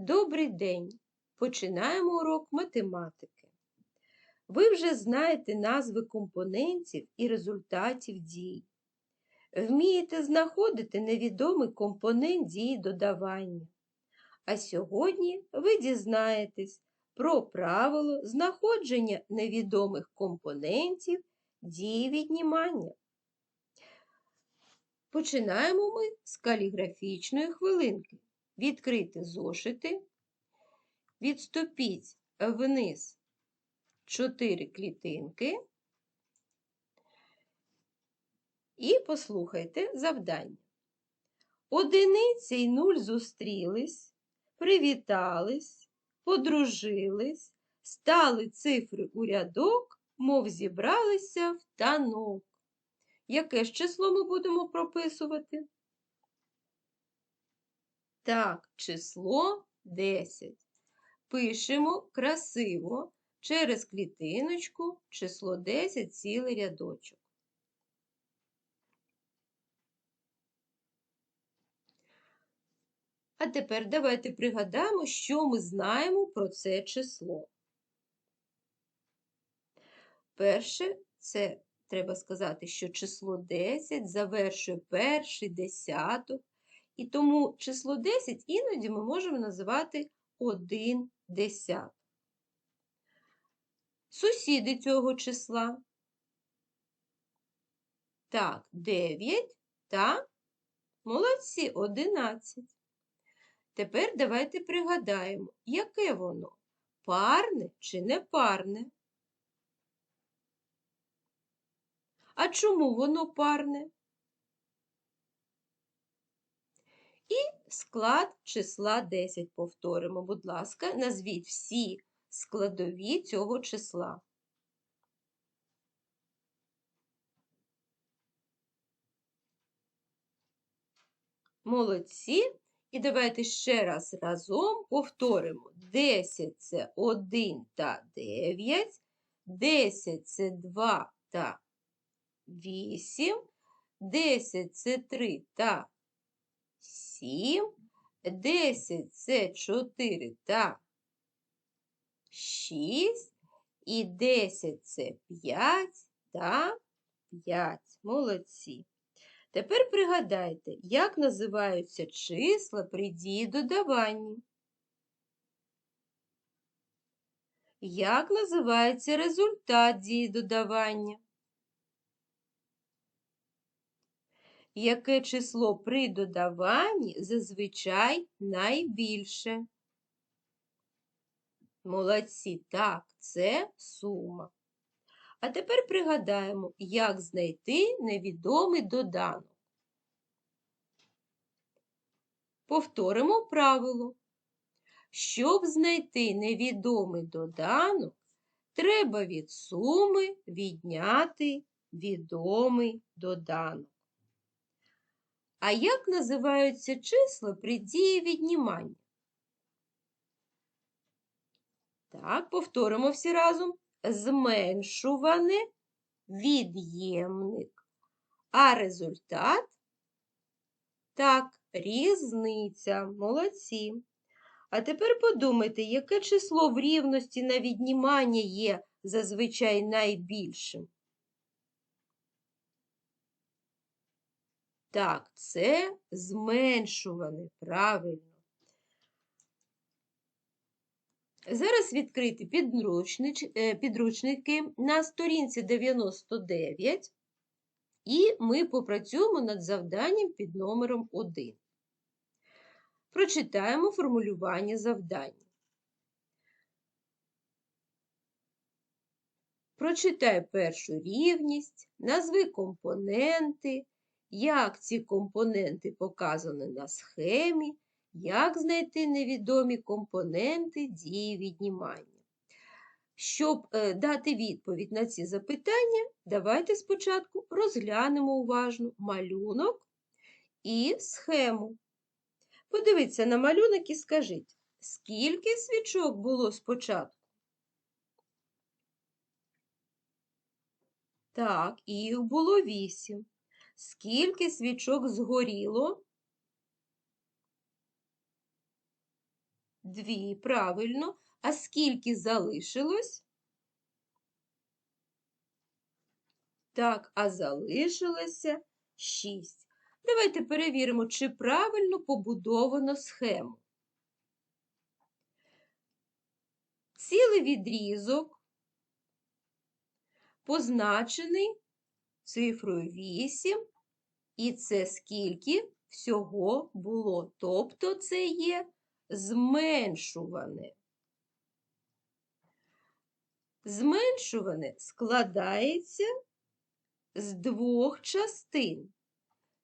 Добрий день! Починаємо урок математики. Ви вже знаєте назви компонентів і результатів дій. Вмієте знаходити невідомий компонент дії додавання. А сьогодні ви дізнаєтесь про правило знаходження невідомих компонентів дії віднімання. Починаємо ми з каліграфічної хвилинки. Відкрити зошити, відступіть вниз 4 клітинки і послухайте завдання. Одиниця і нуль зустрілись, привітались, подружились, стали цифри у рядок, мов зібралися в танок. Яке ж число ми будемо прописувати? Так, число 10. Пишемо красиво через клітиночку число 10 цілий рядочок. А тепер давайте пригадаємо, що ми знаємо про це число. Перше, це треба сказати, що число 10 завершує перший десяток. І тому число 10 іноді ми можемо називати 1 десяток. Сусіди цього числа. Так, 9 та молодці 11. Тепер давайте пригадаємо, яке воно парне чи не парне. А чому воно парне? І склад числа 10 повторимо. Будь ласка, назвіть всі складові цього числа. Молодці. І давайте ще раз разом повторимо. 10 це 1 та 9, 10 це 2 та 8, 10 це 3 та 7, 10 це 4 та 6, і 10 це 5 та 5. Молодці. Тепер пригадайте, як називаються числа при дії додавання. Як називається результат дії додавання? Яке число при додаванні зазвичай найбільше? Молодці, так, це сума. А тепер пригадаємо, як знайти невідомий доданок. Повторимо правило. Щоб знайти невідомий доданок, треба від суми відняти відомий доданок. А як називаються числа при дії віднімання? Так, повторимо всі разом. Зменшуване від'ємник. А результат так, різниця. Молодці. А тепер подумайте, яке число в рівності на віднімання є зазвичай найбільшим? Так, це зменшуване, правильно. Зараз відкриті підручники на сторінці 99, і ми попрацюємо над завданням під номером 1. Прочитаємо формулювання завдання. Прочитай першу рівність, назви компоненти, як ці компоненти показані на схемі, як знайти невідомі компоненти дії віднімання. Щоб е, дати відповідь на ці запитання, давайте спочатку розглянемо уважно малюнок і схему. Подивіться на малюнок і скажіть, скільки свічок було спочатку? Так, їх було вісім. Скільки свічок згоріло? Дві, правильно. А скільки залишилось? Так, а залишилося 6. Давайте перевіримо, чи правильно побудовано схему. Цілий відрізок позначений цифрою 8, і це скільки всього було. Тобто це є зменшуване. Зменшуване складається з двох частин.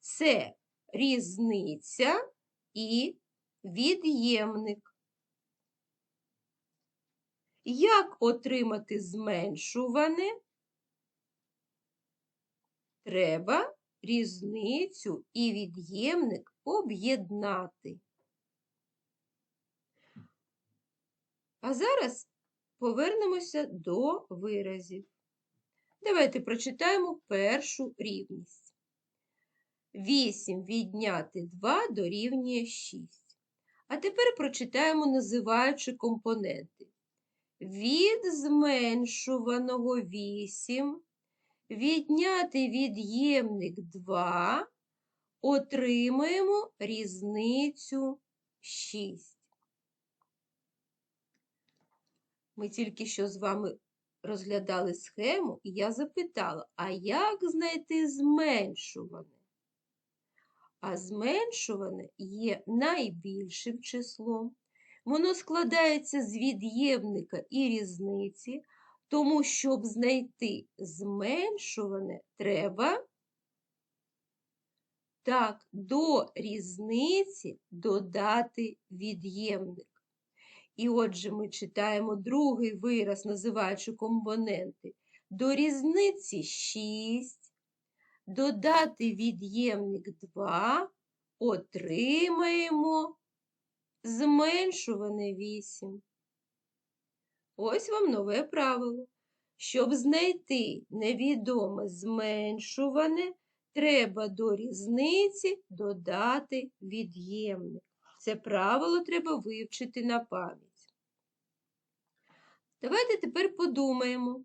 Це різниця і від'ємник. Як отримати зменшуване? Треба різницю і від'ємник об'єднати. А зараз повернемося до виразів. Давайте прочитаємо першу рівність. 8 відняти 2 дорівнює 6. А тепер прочитаємо, називаючи компоненти. Від зменшуваного 8 відняти від'ємник 2 отримаємо різницю 6. Ми тільки що з вами розглядали схему, і я запитала, а як знайти зменшуване? А зменшуване є найбільшим числом. Воно складається з від'ємника і різниці, тому, щоб знайти зменшуване, треба так, до різниці додати від'ємник. І отже, ми читаємо другий вираз, називаючи компоненти. До різниці 6, додати від'ємник 2, отримаємо зменшуване 8. Ось вам нове правило. Щоб знайти невідоме зменшуване, треба до різниці додати від'ємник. Це правило треба вивчити на пам'ять. Давайте тепер подумаємо,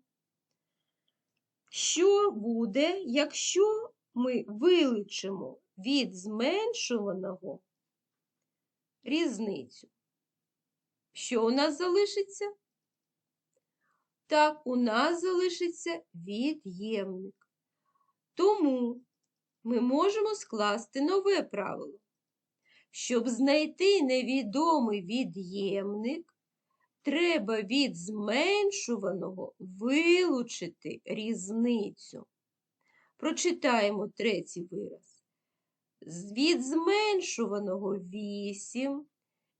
що буде, якщо ми вилучимо від зменшуваного різницю. Що у нас залишиться? Так, у нас залишиться від'ємник. Тому ми можемо скласти нове правило. Щоб знайти невідомий від'ємник, треба від зменшуваного вилучити різницю. Прочитаємо третій вираз. Від зменшуваного 8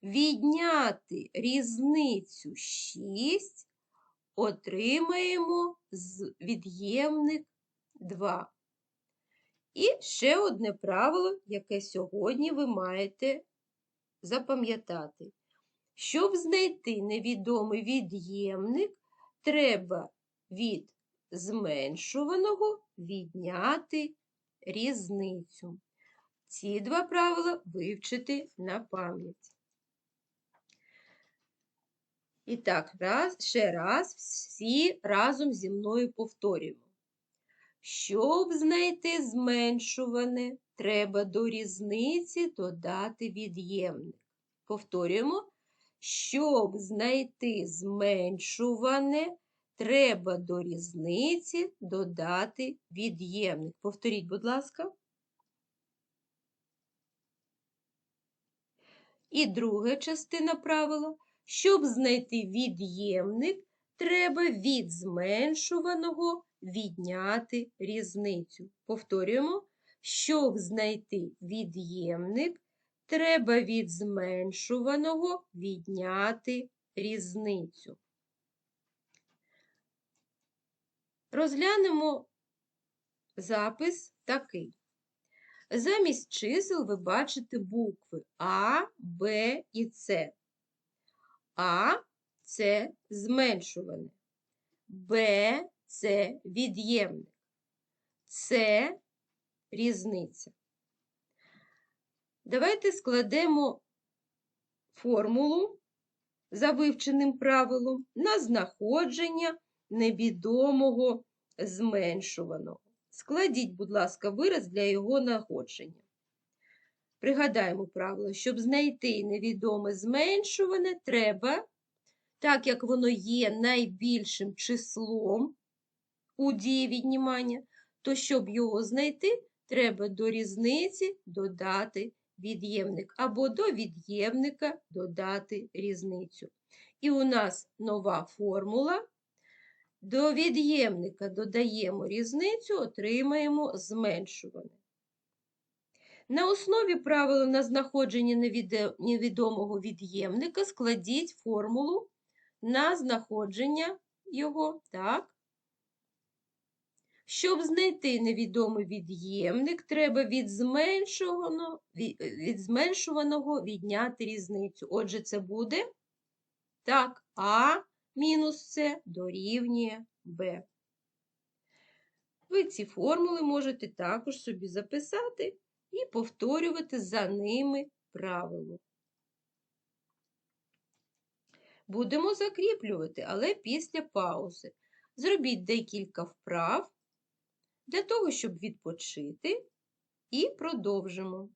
відняти різницю 6, отримаємо від'ємник 2. І ще одне правило, яке сьогодні ви маєте запам'ятати. Щоб знайти невідомий від'ємник, треба від зменшуваного відняти різницю. Ці два правила вивчити на пам'ять. І так, раз, ще раз всі разом зі мною повторюємо. Щоб знайти зменшуване, треба до різниці додати від'ємник. Повторюємо, щоб знайти зменшуване, треба до різниці додати від'ємник. Повторіть, будь ласка. І друга частина правила. Щоб знайти від'ємник, треба від зменшуваного відняти різницю. Повторюємо, щоб знайти від'ємник, треба від зменшуваного відняти різницю. Розглянемо запис такий. Замість чисел ви бачите букви А, Б і С. А це зменшуване. Б це від'ємник. Це різниця. Давайте складемо формулу за вивченим правилом на знаходження невідомого зменшуваного. Складіть, будь ласка, вираз для його находження. Пригадаємо правило, щоб знайти невідоме зменшуване, треба, так як воно є найбільшим числом у дії віднімання, то щоб його знайти, треба до різниці додати від'ємник, або до від'ємника додати різницю. І у нас нова формула. До від'ємника додаємо різницю, отримаємо зменшуване. На основі правила на знаходження невідомого від'ємника складіть формулу на знаходження його. так? Щоб знайти невідомий від'ємник, треба від зменшуваного, від зменшуваного відняти різницю. Отже, це буде так, А мінус С дорівнює Б. Ви ці формули можете також собі записати і повторювати за ними правило. Будемо закріплювати, але після паузи. Зробіть декілька вправ для того, щоб відпочити, і продовжимо.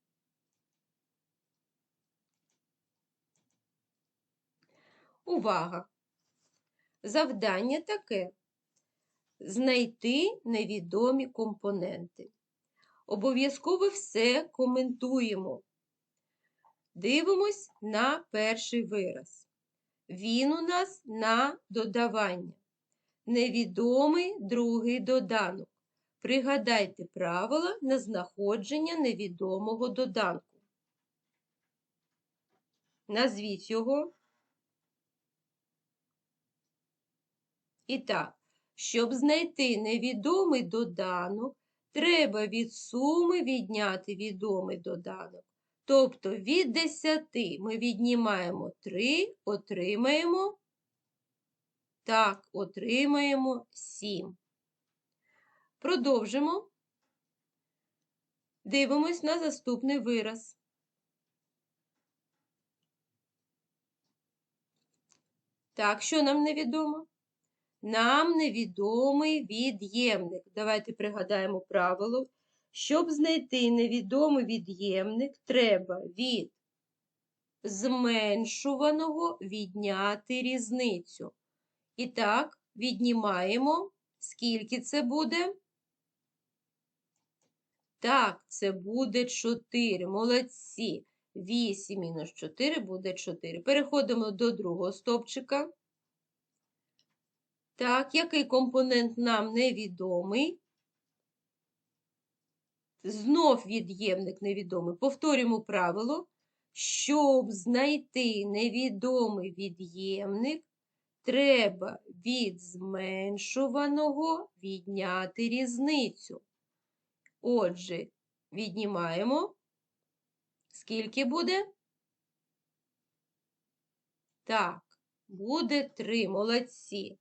Увага! Завдання таке знайти невідомі компоненти. Обов'язково все коментуємо. Дивимось на перший вираз. Він у нас на додавання. Невідомий другий доданок. Пригадайте правила на знаходження невідомого доданку. Назвіть його. І так, щоб знайти невідомий доданок, треба від суми відняти відомий доданок. Тобто від 10 ми віднімаємо 3, отримаємо, так, отримаємо 7. Продовжимо. Дивимось на наступний вираз. Так, що нам невідомо? Нам невідомий від'ємник. Давайте пригадаємо правило. Щоб знайти невідомий від'ємник, треба від зменшуваного відняти різницю. І так, віднімаємо, скільки це буде? Так, це буде 4. Молодці. 8 мінус 4 буде 4. Переходимо до другого стовпчика. Так, який компонент нам невідомий? Знов від'ємник невідомий. Повторюємо правило. Щоб знайти невідомий від'ємник, треба від зменшуваного відняти різницю. Отже, віднімаємо. Скільки буде? Так, буде 3. Молодці.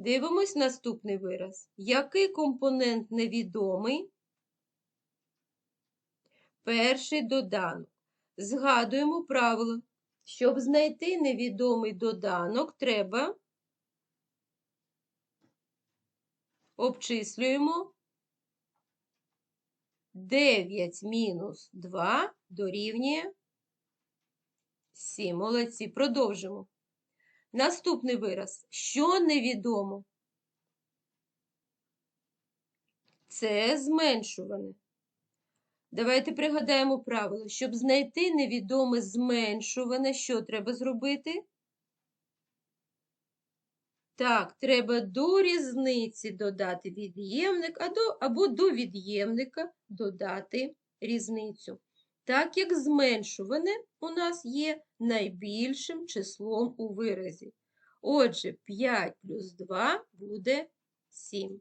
Дивимось наступний вираз. Який компонент невідомий? Перший доданок. Згадуємо правило. Щоб знайти невідомий доданок, треба обчислюємо 9 мінус 2 дорівнює 7. Молодці. Продовжимо. Наступний вираз. Що невідомо? Це зменшуване. Давайте пригадаємо правило. Щоб знайти невідоме зменшуване, що треба зробити? Так, треба до різниці додати від'ємник, або до від'ємника додати різницю. Так як зменшуване у нас є найбільшим числом у виразі. Отже, 5 плюс 2 буде 7.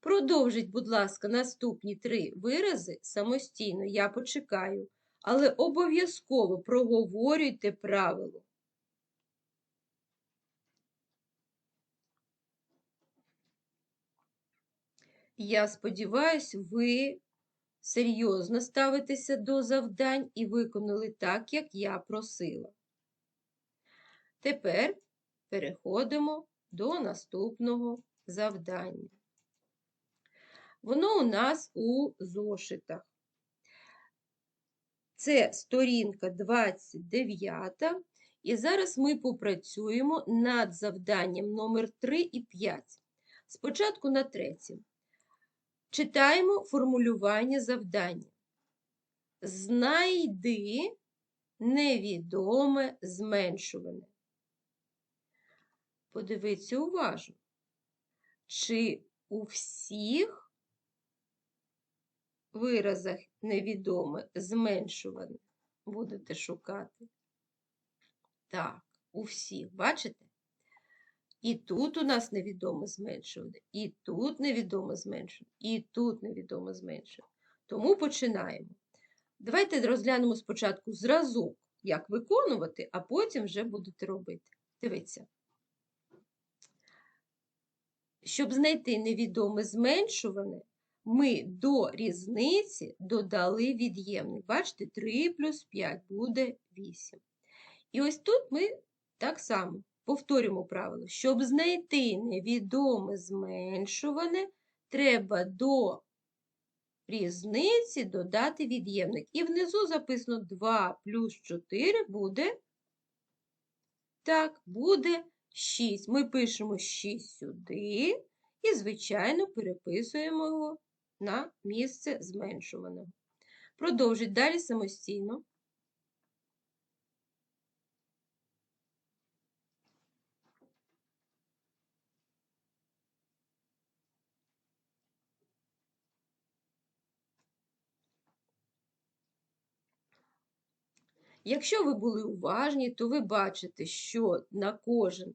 Продовжіть, будь ласка, наступні три вирази самостійно, я почекаю, але обов'язково проговорюйте правило. Я сподіваюся, ви серйозно ставитеся до завдань і виконали так, як я просила. Тепер переходимо до наступного завдання. Воно у нас у зошитах. Це сторінка 29. І зараз ми попрацюємо над завданням номер 3 і 5. Спочатку на третім. Читаємо формулювання завдання. Знайди невідоме зменшуване. Подивіться уважно, чи у всіх виразах невідоме зменшуване будете шукати. Так, у всіх, бачите? І тут у нас невідоме зменшуване, і тут невідоме зменшуване, і тут невідоме зменшуване. Тому починаємо. Давайте розглянемо спочатку зразок, як виконувати, а потім вже будете робити. Дивіться. Щоб знайти невідоме зменшуване, ми до різниці додали від'ємник. Бачите, 3 плюс 5 буде 8. І ось тут ми так само повторюємо правило. Щоб знайти невідоме зменшуване, треба до різниці додати від'ємник. І внизу записано 2 плюс 4 буде. Так, буде 6. Ми пишемо 6 сюди і, звичайно, переписуємо його на місце зменшуваного. Продовжіть далі самостійно. Якщо ви були уважні, то ви бачите, що на кожен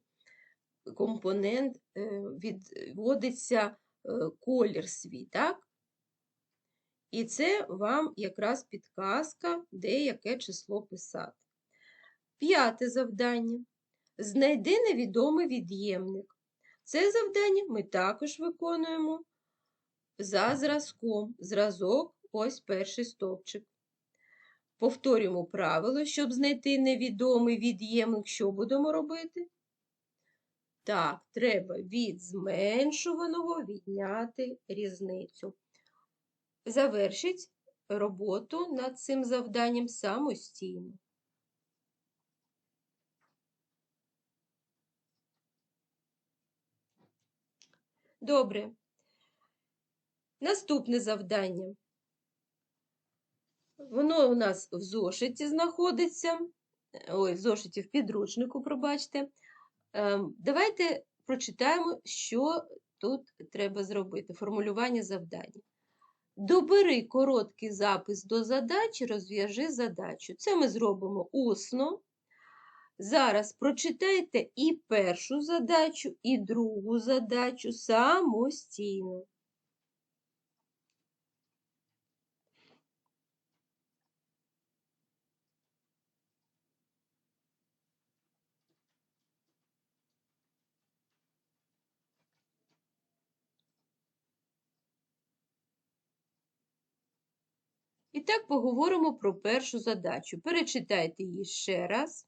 компонент е, відводиться е, колір свій, так? І це вам якраз підказка, де яке число писати. П'яте завдання. Знайди невідомий від'ємник. Це завдання ми також виконуємо за зразком. Зразок ось перший стовпчик. Повторюємо правило, щоб знайти невідомий від'ємник, що будемо робити? Так, треба від зменшуваного відняти різницю. Завершіть роботу над цим завданням самостійно. Добре. Наступне завдання. Воно у нас в зошиті знаходиться. Ой, в зошиті в підручнику, пробачте. Ем, давайте прочитаємо, що тут треба зробити. Формулювання завдання. Добери короткий запис до задачі, розв'яжи задачу. Це ми зробимо усно. Зараз прочитайте і першу задачу, і другу задачу самостійно. І так поговоримо про першу задачу. Перечитайте її ще раз.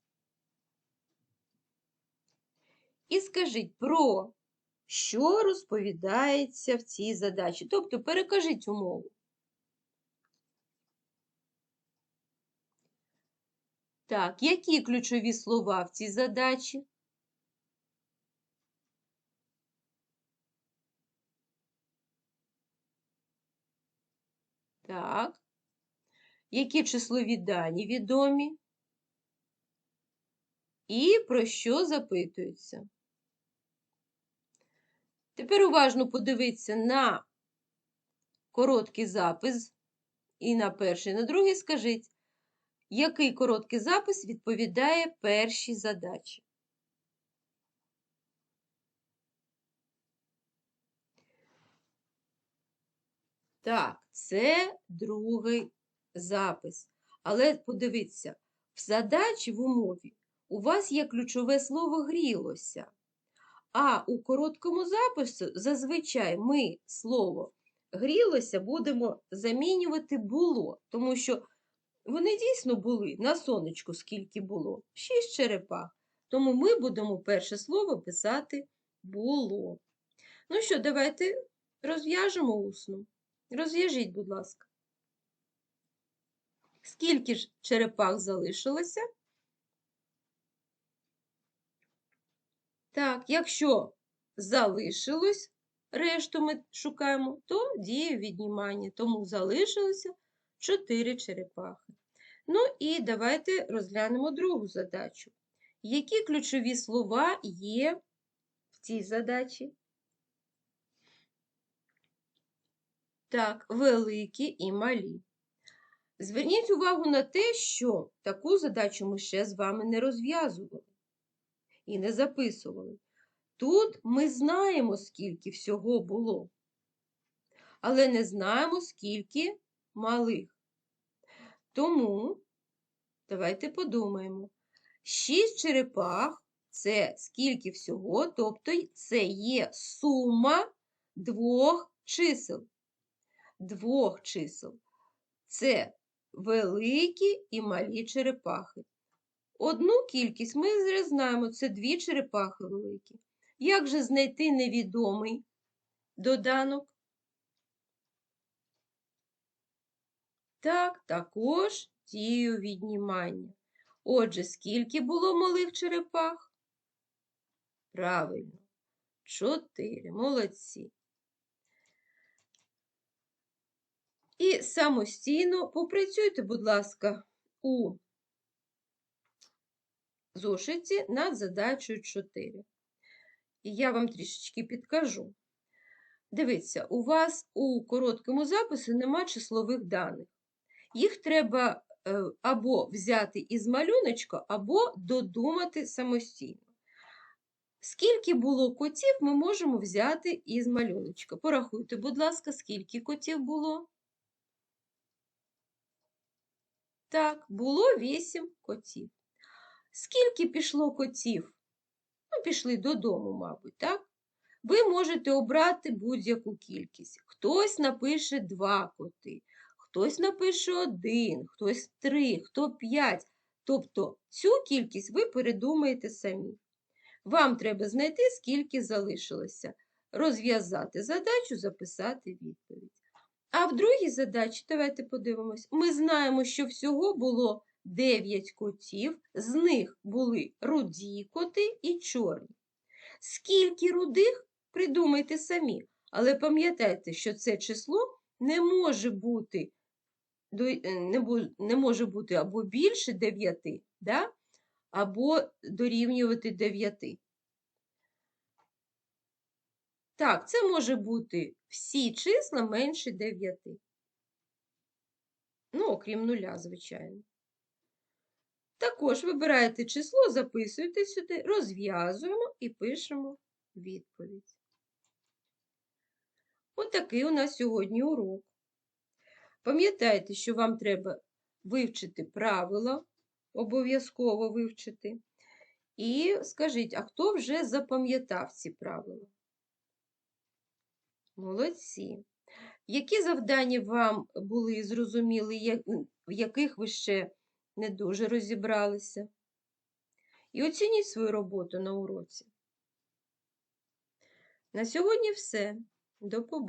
І скажіть, про що розповідається в цій задачі. Тобто перекажіть умову. Так, які ключові слова в цій задачі? Так. Які числові дані відомі? І про що запитуються? Тепер уважно подивіться на короткий запис і на перший, і на другий скажіть, який короткий запис відповідає першій задачі? Так, це другий запис. Але подивіться, в задачі в умові у вас є ключове слово грілося. А у короткому запису зазвичай ми слово грілося будемо замінювати було, тому що вони дійсно були на сонечку, скільки було, шість черепах. Тому ми будемо перше слово писати було. Ну що, давайте розв'яжемо усно. Розв'яжіть, будь ласка. Скільки ж черепах залишилося? Так, якщо залишилось, решту ми шукаємо, то діє віднімання. Тому залишилося 4 черепахи. Ну і давайте розглянемо другу задачу. Які ключові слова є в цій задачі? Так, великі і малі. Зверніть увагу на те, що таку задачу ми ще з вами не розв'язували і не записували. Тут ми знаємо, скільки всього було, але не знаємо, скільки малих. Тому давайте подумаємо. Шість черепах це скільки всього, тобто це є сума двох чисел. Двох чисел. Це великі і малі черепахи. Одну кількість ми знаємо, це дві черепахи великі. Як же знайти невідомий доданок? Так, також дію віднімання. Отже, скільки було малих черепах? Правильно, чотири. Молодці. І самостійно попрацюйте, будь ласка, у зошиті над задачею 4. І я вам трішечки підкажу. Дивіться, у вас у короткому записі нема числових даних. Їх треба е, або взяти із малюночка, або додумати самостійно. Скільки було котів, ми можемо взяти із малюночка. Порахуйте, будь ласка, скільки котів було? Так, було 8 котів. Скільки пішло котів? Ну, пішли додому, мабуть, так? Ви можете обрати будь-яку кількість. Хтось напише 2 коти, хтось напише 1, хтось 3, хто 5. Тобто цю кількість ви передумаєте самі. Вам треба знайти, скільки залишилося, розв'язати задачу, записати відповідь. А в другій задачі, давайте подивимось, ми знаємо, що всього було 9 котів, з них були руді коти і чорні. Скільки рудих, придумайте самі, але пам'ятайте, що це число не може бути не може бути або більше 9, да? або дорівнювати 9. Так, це може бути всі числа менше 9. Ну, окрім нуля, звичайно. Також вибираєте число, записуєте сюди, розв'язуємо і пишемо відповідь. Отакий у нас сьогодні урок. Пам'ятайте, що вам треба вивчити правила, обов'язково вивчити. І скажіть, а хто вже запам'ятав ці правила? Молодці. Які завдання вам були зрозуміли, в яких ви ще не дуже розібралися? І оцініть свою роботу на уроці. На сьогодні все. До побачення.